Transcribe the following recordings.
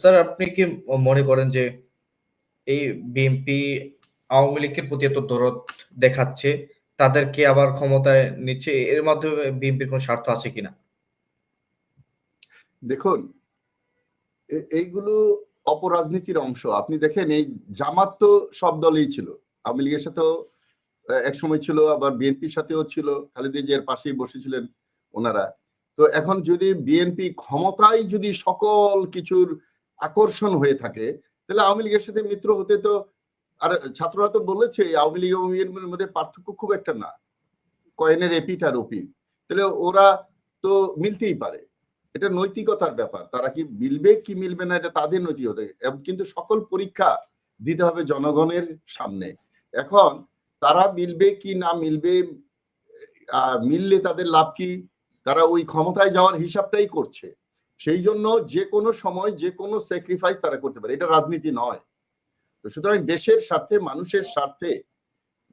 Sir, আপনি কি মনে করেন যে এই বিএনপি আওয়ামী লীগের প্রতি এত দরদ দেখাচ্ছে, তাদেরকে আবার ক্ষমতায় নিচ্ছে? এর মাধ্যমে বিএনপির কোনো স্বার্থ আছে কিনা? দেখুন এইগুলো অপরাজনীতির অংশ। আপনি দেখেন, এই জামাত তো সব দলেই ছিল। আওয়ামী লীগের সাথেও এক সময় ছিল, আবার বিএনপির সাথেও ছিল। খালেদা জিয়ার পাশেই বসেছিলেন ওনারা। তো এখন যদি বিএনপি ক্ষমতায় যদি সকল কিছুর আকর্ষণ হয়ে থাকে, তাহলে আওয়ামী লীগের সাথে মিত্র হতে তো আর ছাত্ররা তো বলেছে, আওয়ামী লীগ এবং বিএনপির মধ্যে পার্থক্য খুব একটা না। কয়েনের এপিট আর ওপিট তাহলে ওরা তো মিলতেই পারে। এটা নৈতিকতার ব্যাপার। তারা কি মিলবে কি মিলবে না, এটা তাদের নৈতিকতা কিন্তু সকল পরীক্ষা দিতে হবে জনগণের সামনে। এখন তারা মিলবে কি না মিলবে মিললে তাদের লাভ কি? তারা ওই ক্ষমতায় যাওয়ার হিসাবটাই করছে। সেই জন্য যে কোনো সময় যে কোনো স্যাক্রিফাইস তারা করতে পারে। এটা রাজনীতি নয়। তো সুতরাং দেশের স্বার্থে, মানুষের স্বার্থে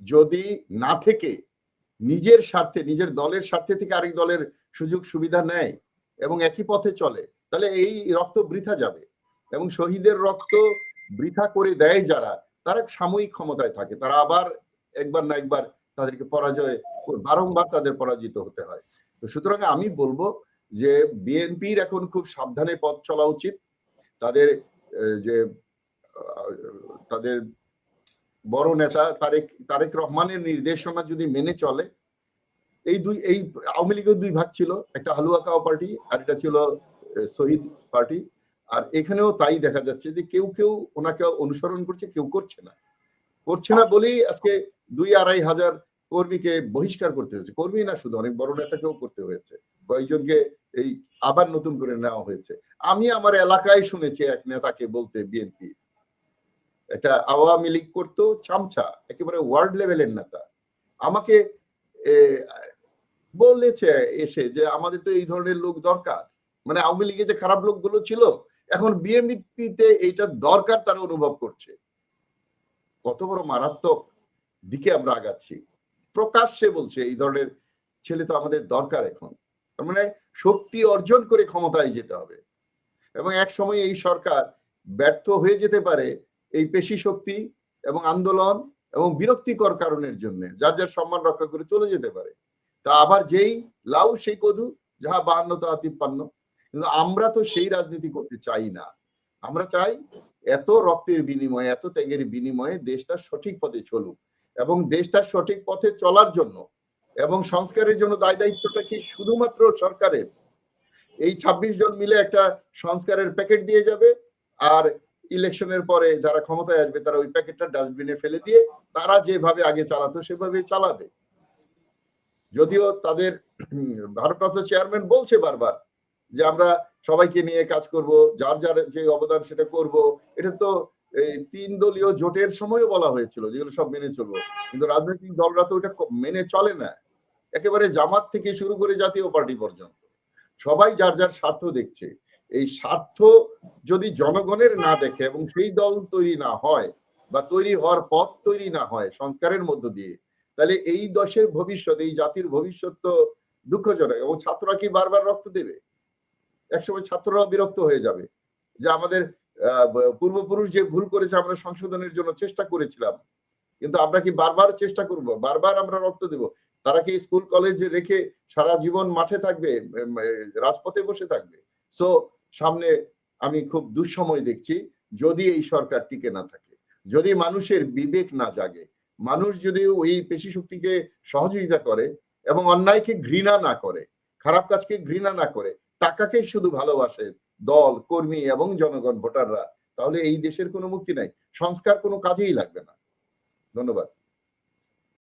যদি না থেকে নিজের স্বার্থে, নিজের দলের স্বার্থে থেকে আরেক দলের সুযোগ সুবিধা নেয় এবং একই পথে চলে, তাহলে এই রক্ত বৃথা যাবে। এবং শহীদের রক্ত বৃথা করে দেয় যারা, তারা সাময়িক ক্ষমতায় থাকে। তারা আবার একবার না একবার তাদেরকে পরাজয়, বারংবার তাদের পরাজিত হতে হয়। তো সুতরাং আমি বলব যে বিএনপির এখন খুব সাবধানে পথ চলা উচিত। তাদের যে তাদের বড় নেতা তারেক তারেক রহমানের নির্দেশনা যদি মেনে চলে, এই দুই, এই আওয়ামী লীগের দুই ভাগ ছিল, একটা হালুয়া পার্টি আর এটা ছিল শহীদ পার্টি। আর এখানেও তাই দেখা যাচ্ছে যে কেউ কেউ ওনাকে অনুসরণ করছে, কেউ করছে না। করছে না বলেই আজকে দুই আড়াই হাজার কর্মীকে বহিষ্কার করতে হয়েছে। কর্মী না শুধু, অনেক বড় নেতাকেও করতে হয়েছে। কয়েকজনকে এই আবার নতুন করে নেওয়া হয়েছে। আমি আমার এলাকায় শুনেছি এক নেতাকে বলতে, বিএনপি। এটা আওয়ামী লীগ করতো চামচা, একেবারে ওয়ার্ড লেভেলের নেতা। আমাকে বলেছে এসে যে আমাদের তো এই ধরনের লোক দরকার। মানে আওয়ামী লীগে যে খারাপ লোকগুলো ছিল, এখন বিএনপিতে এইটা দরকার তারা অনুভব করছে। কত বড় মারাত্মক দিকে আমরা আগাচ্ছি। প্রকাশ্যে বলছে, এই ধরনের ছেলে তো আমাদের দরকার এখন। তার মানে শক্তি অর্জন করে ক্ষমতায় যেতে হবে। এবং এক সময় এই সরকার ব্যর্থ হয়ে যেতে পারে এই পেশি শক্তি এবং আন্দোলন এবং বিরক্তিকর কারণের জন্য, যার যার সম্মান রক্ষা করে চলে যেতে পারে। তা আবার যেই লাউ, সেই কদু, যাহা বাহান্ন, তাহা তিপ্পান্ন। কিন্তু আমরা তো সেই রাজনীতি করতে চাই না। আমরা চাই এত রক্তের বিনিময়ে, এত ত্যাগের বিনিময়ে দেশটা সঠিক পথে চলুক। এবং দেশটা সঠিক পথে চলার জন্য এবং সংস্কারের জন্য দায় দায়িত্বটা কি শুধুমাত্র সরকারের? এই ২৬ জন মিলে একটা সংস্কারের প্যাকেট দিয়ে যাবে আর ইলেকশনের পরে যারা ক্ষমতায় আসবে তারা ওই প্যাকেটটা ডাস্টবিনে ফেলে দিয়ে তারা যেভাবে আগে চালাতো সেভাবে চালাবে। যদিও তাদের ভারপ্রাপ্ত চেয়ারম্যান বলছে বারবার যে আমরা সবাইকে নিয়ে কাজ করব, যার যার যে অবদান সেটা করব, এটা তো এই তিন দলীয় জোটের সময়ও বলা হয়েছিল যেগুলো সব মেনে চলবো। কিন্তু রাজনৈতিক দলরা তো ওটা মেনে চলে না। একেবারে জামাত থেকে শুরু করে জাতীয় পার্টি পর্যন্ত। সবাই যার যার স্বার্থ দেখছে। এই স্বার্থ যদি জনগণের না দেখে এবং সেই দল তৈরি না হয় বা তৈরি হওয়ার পথ তৈরি না হয় সংস্কারের মধ্য দিয়ে, তাহলে এই দশের ভবিষ্যৎ, এই জাতির ভবিষ্যৎ তো দুঃখজনক এবং ছাত্ররা কি বারবার রক্ত দেবে? একসময় ছাত্ররাও বিরক্ত হয়ে যাবে যে আমাদের পূর্বপুরুষ যে ভুল করেছে, আমরা সংশোধনের জন্য চেষ্টা করেছিলাম। কিন্তু আমরা কি বারবার চেষ্টা করব? বারবার আমরা রক্ত দেব? তারা কি স্কুল, কলেজে রেখে সারা জীবন মাঠে থাকবে? রাজপথে বসে থাকবে? সো সামনে আমি খুব দুঃসময় দেখছি, যদি এই সরকার টিকে না থাকে, যদি মানুষের বিবেক না জাগে, মানুষ যদি ওই পেশি শক্তিকে সহযোগিতা করে এবং অন্যায়কে ঘৃণা না করে, খারাপ কাজকে ঘৃণা না করে টাকাকে শুধু ভালোবাসে দল, কর্মী এবং জনগণ, ভোটাররা, তাহলে এই দেশের কোনো মুক্তি নাই। সংস্কার কোনো কাজেই লাগবে না। ধন্যবাদ।